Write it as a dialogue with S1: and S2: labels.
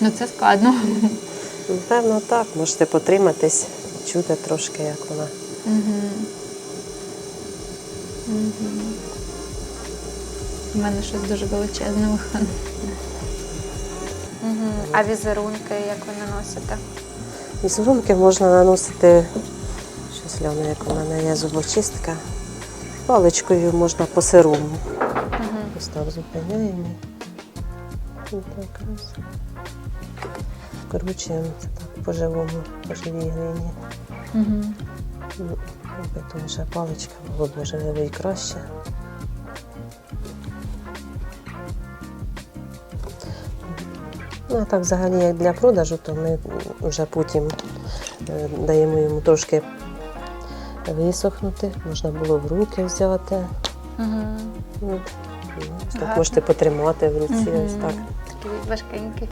S1: Ну це складно.
S2: Напевно, так. Можете потриматись, чути трошки, як вона.
S1: У мене щось дуже величезне виходить.
S3: Угу. А візерунки, як ви наносите?
S2: Візерунки можна наносити, щось гляну, як у мене є зубочистка. Паличкою можна по сирому. Ось так зупиняємо. І так раз. Вкручуємо це так по живому, по живій глині. Ну, аби то вже паличка було б можливо і краще. Ну, а так взагалі як для продажу, то ми вже потім е, даємо йому трошки висохнути, можна було в руки взяти.
S3: Угу.
S2: Ну, ну, так
S3: Гарно.
S2: можете потримати в руці,
S3: Мгм.
S2: ось так.
S3: Такий важкенький.